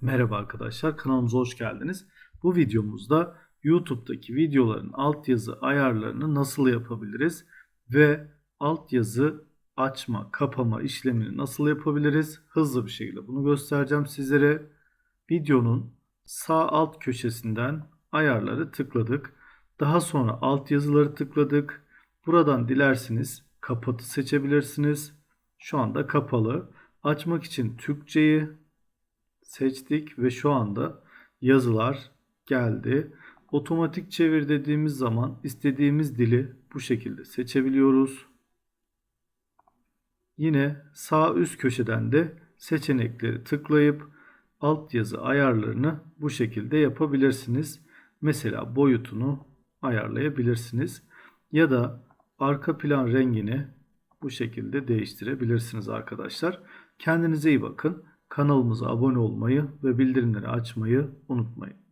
Merhaba arkadaşlar kanalımıza hoş geldiniz. Bu videomuzda YouTube'daki videoların altyazı ayarlarını nasıl yapabiliriz ve altyazı açma, kapama işlemini nasıl yapabiliriz? Hızlı bir şekilde bunu göstereceğim sizlere. Videonun sağ alt köşesinden ayarları tıkladık. Daha sonra altyazıları tıkladık. Buradan dilerseniz kapatı seçebilirsiniz. Şu anda kapalı. Açmak için Türkçeyi seçtik ve şu anda yazılar geldi. Otomatik çevir dediğimiz zaman istediğimiz dili bu şekilde seçebiliyoruz. Yine sağ üst köşeden de seçenekleri tıklayıp altyazı ayarlarını bu şekilde yapabilirsiniz. Mesela boyutunu ayarlayabilirsiniz ya da arka plan rengini bu şekilde değiştirebilirsiniz arkadaşlar. Kendinize iyi bakın. Kanalımıza abone olmayı ve bildirimleri açmayı unutmayın.